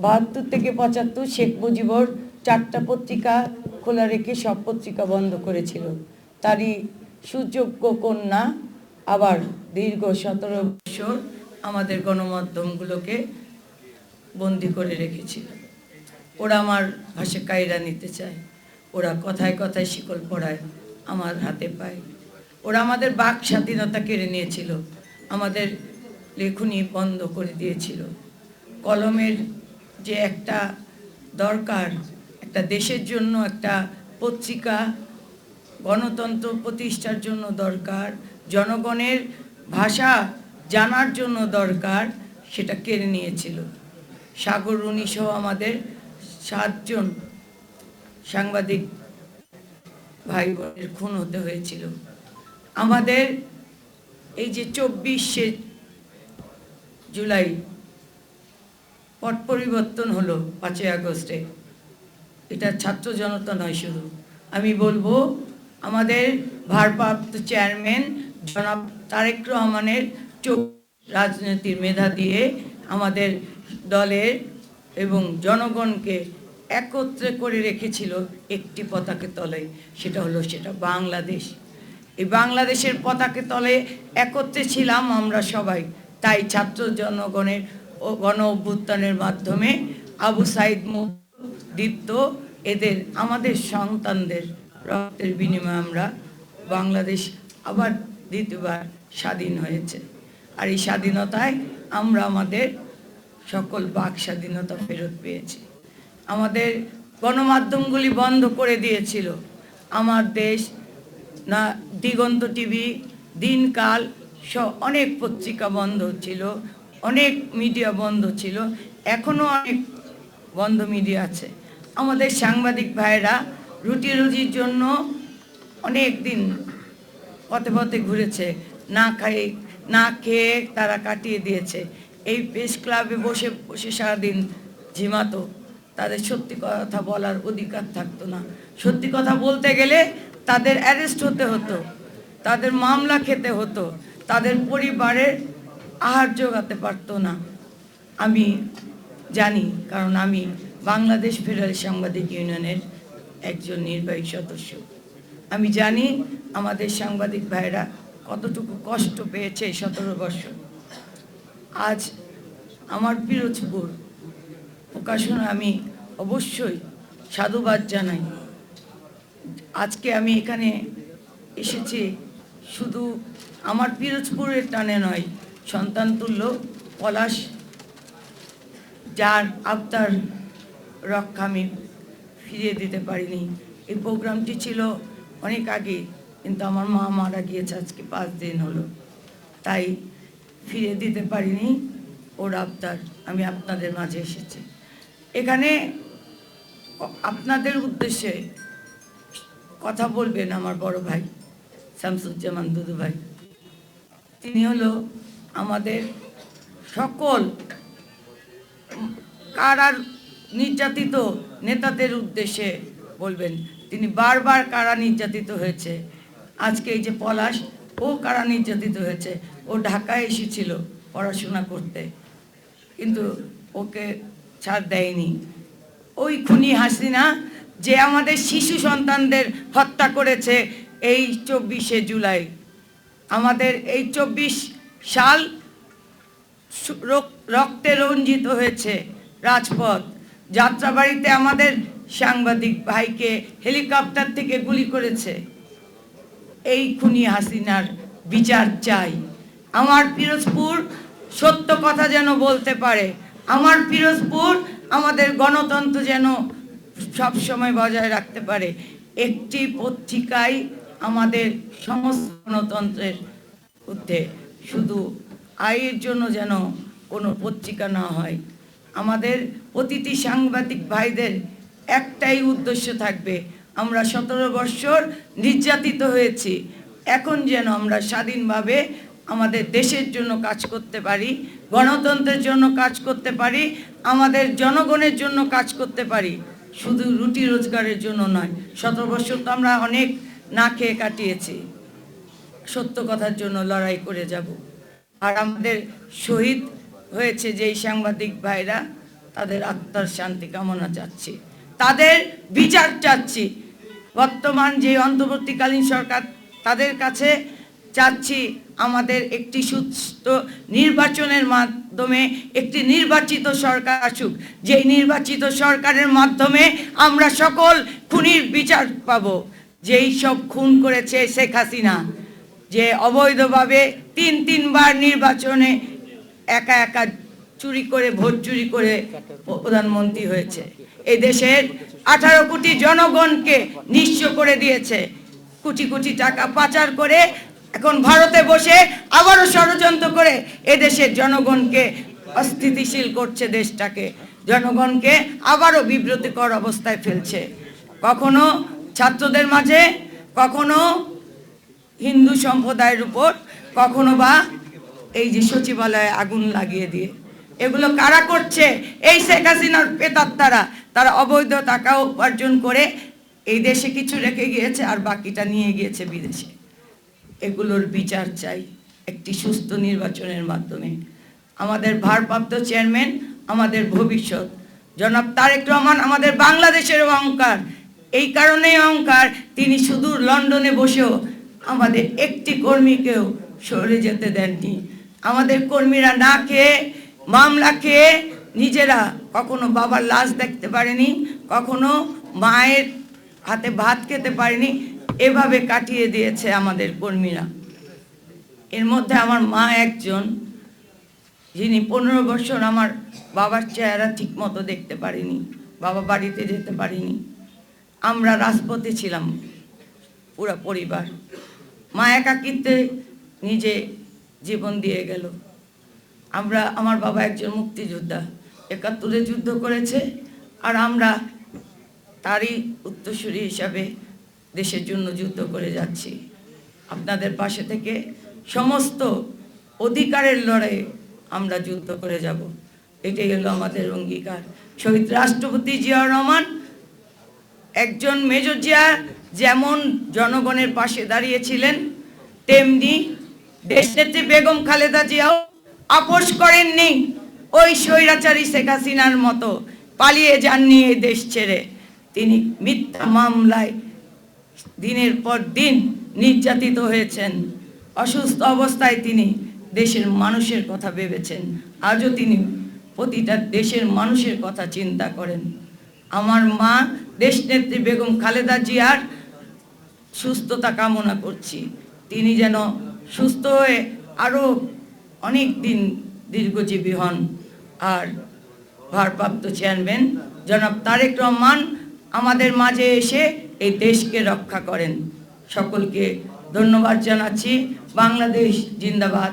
বাহাত্তর থেকে পঁচাত্তর শেখ মুজিবর চারটা পত্রিকা খোলা রেখে সব পত্রিকা বন্ধ করেছিল। তারই সুযোগ্য কন্যা আবার দীর্ঘ সতেরো বছর আমাদের গণমাধ্যমগুলোকে বন্দি করে রেখেছিল। ওরা আমার ভাষা কায়রা নিতে চায়। ওরা কথায় কথায় শিকল পড়ায় আমার হাতে পায়। ওরা আমাদের বাক স্বাধীনতা কেড়ে নিয়েছিল। আমাদের লেখনী বন্ধ করে দিয়েছিল। কলমের যে একটা দরকার, একটা দেশের জন্য একটা পত্রিকা, গণতন্ত্র প্রতিষ্ঠার জন্য দরকার, জনগণের ভাষা জানার জন্য দরকার, সেটা কেড়ে নিয়েছিল। সাগর রুনি সহ আমাদের সাতজন সাংবাদিক ভাই বোনের খুন হতে হয়েছিল। আমাদের এই যে চব্বিশে জুলাই পট পরিবর্তন হলো পাঁচই আগস্টে। এটা ছাত্র জনতা নয় শুধু। আমি বলব, আমাদের ভারপ্রাপ্ত চেয়ারম্যান জনাব তারেক রহমানের চোখ রাজনীতির মেধা দিয়ে আমাদের দলের এবং জনগণকে একত্রে করে রেখেছিল একটি পতাকে তলে। সেটা হলো সেটা বাংলাদেশ। এই বাংলাদেশের পতাকে তলে একত্রে ছিলাম আমরা সবাই। তাই ছাত্র জনগণের গণ অভ্যুত্থানের মাধ্যমে আবু সাইদ দীপ্ত এদের, আমাদের সন্তানদের রক্তের বিনিময়ে আমরা বাংলাদেশ আবার দ্বিতীয়বার স্বাধীন হয়েছে। আর এই স্বাধীনতায় আমরা আমাদের সকল বাক স্বাধীনতা ফেরত পেয়েছি। আমাদের গণমাধ্যমগুলি বন্ধ করে দিয়েছিল। আমার দেশ, না, দিগন্ত টিভি, দিনকাল অনেক পত্রিকা বন্ধ ছিল। অনেক মিডিয়া বন্ধ ছিল এখনও অনেক বন্ধ মিডিয়া আছে। আমাদের সাংবাদিক ভাইরা রুটি রুজির জন্য অনেক দিন পথে পথে ঘুরেছে, না খাই, না খেয়ে তারা কাটিয়ে দিয়েছে। এই প্রেস ক্লাবে বসে বসে সারাদিন ঝিমাতো, তাদের সত্যি কথা বলার অধিকার থাকতো না। সত্যি কথা বলতে গেলে তাদের অ্যারেস্ট হতে হতো, তাদের মামলা খেতে হতো, তাদের পরিবারের আহার জোগাতে পারতো না। আমি জানি, কারণ আমি বাংলাদেশ ফেডারেল সাংবাদিক ইউনিয়নের একজন নির্বাহী সদস্য। আমি জানি আমাদের সাংবাদিক ভাইরা কতটুকু কষ্ট পেয়েছে সতেরো বছর। আজ আমার পিরোজপুর প্রকাশনা আমি অবশ্যই সাধুবাদ জানাই। আজকে আমি এখানে এসেছি শুধু আমার পিরোজপুরের টানে নয় সন্তান তুল্য, পলাশ, যার আবতার রক্ষা আমি ফিরিয়ে দিতে পারিনি। এই প্রোগ্রামটি ছিল অনেক আগে, কিন্তু আমার মা মারা গিয়েছে আজকে পাঁচ দিন হলো। তাই ফিরে দিতে পারিনি, ওর আবতার আমি আপনাদের মাঝে এসেছি। এখানে আপনাদের উদ্দেশ্যে কথা বলবেন আমার বড় ভাই, শামসুজ্জামান দুদু ভাই। তিনি হলো আমাদের সকল কারার নির্যাতিত নেতাদের উদ্দেশ্যে বলবেন, তিনি বারবার কারা নির্যাতিত হয়েছে। আজকে এই যে পলাশ, ও কারা নির্যাতিত হয়েছে। ও ঢাকায় এসেছিল পড়াশোনা করতে। কিন্তু ওকে ছাড় দেয়নি। ওই খুনি হাসিনা যে আমাদের শিশু সন্তানদের হত্যা করেছে এই চব্বিশে জুলাই। আমাদের এই চব্বিশ রক- রক্তে রঞ্জিত হয়েছে রাজপথ। যাত্রাবাড়িতে আমাদের সাংবাদিক ভাইকে হেলিকপ্টার থেকে গুলি করেছে। এই খুনি হাসিনার বিচার চাই। আমার পিরোজপুর সত্য কথা যেন বলতে পারে। আমার পিরোজপুর আমাদের গণতন্ত্র যেন সব সময় বজায় রাখতে পারে। একটি পত্রিকায় আমাদের সমস্ত গণতন্ত্রের ঊর্ধ্বে। শুধু আয়ের জন্য যেন কোনো পত্রিকা না হয়। আমাদের প্রতিটি সাংবাদিক ভাইদের একটাই উদ্দেশ্য থাকবে, আমরা সতেরো বৎসর নির্যাতিত হয়েছি। এখন যেন আমরা স্বাধীনভাবে আমাদের দেশের জন্য কাজ করতে পারি, গণতন্ত্রের জন্য কাজ করতে পারি, আমাদের জনগণের জন্য কাজ করতে পারি। শুধু রুটি রোজগারের জন্য নয়, সতেরো বছর তো আমরা অনেক না খেয়ে কাটিয়েছি। সত্য কথার জন্য লড়াই করে যাব। আর আমাদের শহীদ হয়েছে যেই সাংবাদিক ভাইরা, তাদের আত্মার শান্তি কামনা চাচ্ছি। তাদের বিচার চাচ্ছি। বর্তমান যে অন্তর্বর্তীকালীন সরকার, তাদের কাছে চাচ্ছি আমাদের একটি সুস্থ নির্বাচনের মাধ্যমে একটি নির্বাচিত সরকার আসুক। যেই নির্বাচিত সরকারের মাধ্যমে আমরা সকল খুনির বিচার পাব। যেই সব খুন করেছে শেখ হাসিনা যে অবৈধভাবে তিন, তিনবার নির্বাচনে একা একা চুরি করে, ভোট চুরি করে প্রধানমন্ত্রী হয়েছে। এই দেশের আঠারো কোটি জনগণকে নিঃস্ব করে দিয়েছে। কোটি কোটি টাকা পাচার করে এখন ভারতে বসে আবারও ষড়যন্ত্র করে এদেশের জনগণকে অস্থিতিশীল করছে দেশটাকে। জনগণকে আবারও বিব্রতিকর অবস্থায় ফেলছে। কখনো ছাত্রদের মাঝে, কখনো হিন্দু সম্প্রদায়ের উপর কখনো বা এই যে সচিবালয়ে আগুন লাগিয়ে দিয়ে। এগুলো কারা করছে? এই শেখ হাসিনার পেতাত্তারা তারা অবৈধ টাকা উপার্জন করে এই দেশে কিছু রেখে গিয়েছে আর বাকিটা নিয়ে গিয়েছে বিদেশে। এগুলোর বিচার চাই একটি সুস্থ নির্বাচনের মাধ্যমে। আমাদের ভারপ্রাপ্ত চেয়ারম্যান, আমাদের ভবিষ্যৎ। জনাব তারেক রহমান আমাদের বাংলাদেশের অহংকার। এই কারণেই অহংকার। তিনি শুধু লন্ডনে বসেও আমাদের একটি কর্মীকেও সরে যেতে দেননি। আমাদের কর্মীরা না খেয়ে মামলা খেয়ে নিজেরা কখনো বাবার লাশ দেখতে পারেনি, কখনো মায়ের হাতে ভাত খেতে পারেনি, এভাবে কাটিয়ে দিয়েছে আমাদের কর্মীরা। এর মধ্যে আমার মা একজন, যিনি পনেরো বছর আমার বাবার চেহারা ঠিক মতো দেখতে পারিনি, বাবা বাড়িতে যেতে পারিনি। আমরা রাজপথে ছিলাম, পুরো পরিবার। মা একাকিত্বে নিজে জীবন দিয়ে গেল। আমরা, আমার বাবা একজন মুক্তিযোদ্ধা, একাত্তরে যুদ্ধ করেছে আর আমরা তারই উত্তরসূরি হিসাবে দেশের জন্য যুদ্ধ করে যাচ্ছি। আপনাদের পাশে থেকে সমস্ত অধিকারের লড়াইয়ে আমরা যুদ্ধ করে যাব। এটাই হলো আমাদের অঙ্গীকার। শহীদ রাষ্ট্রপতি জিয়াউর রহমান, একজন মেজর জিয়া যেমন জনগণের পাশে দাঁড়িয়েছিলেন, তেমনি দেশনেত্রী বেগম খালেদা জিয়াও আপোষ করেননি ওই স্বৈরাচারী শেখ হাসিনার মতো, পালিয়ে যাননি এই দেশ ছেড়ে। তিনি মিথ্যা মামলায় দিনের পর দিন নির্যাতিত হয়েছেন। অসুস্থ অবস্থায় তিনি দেশের মানুষের কথা ভেবেছেন। আজও তিনি প্রতিটা দেশের মানুষের কথা চিন্তা করেন। আমার মা দেশনেত্রী বেগম খালেদা জিয়ার সুস্থতা কামনা করছি। তিনি যেন সুস্থ হয়ে আরও অনেক দিন দীর্ঘজীবী হন। আর ভারপ্রাপ্ত চেয়ারম্যান জনাব তারেক রহমান আমাদের মাঝে এসে এই দেশকে রক্ষা করেন। সকলকে ধন্যবাদ জানাচ্ছি। বাংলাদেশ জিন্দাবাদ।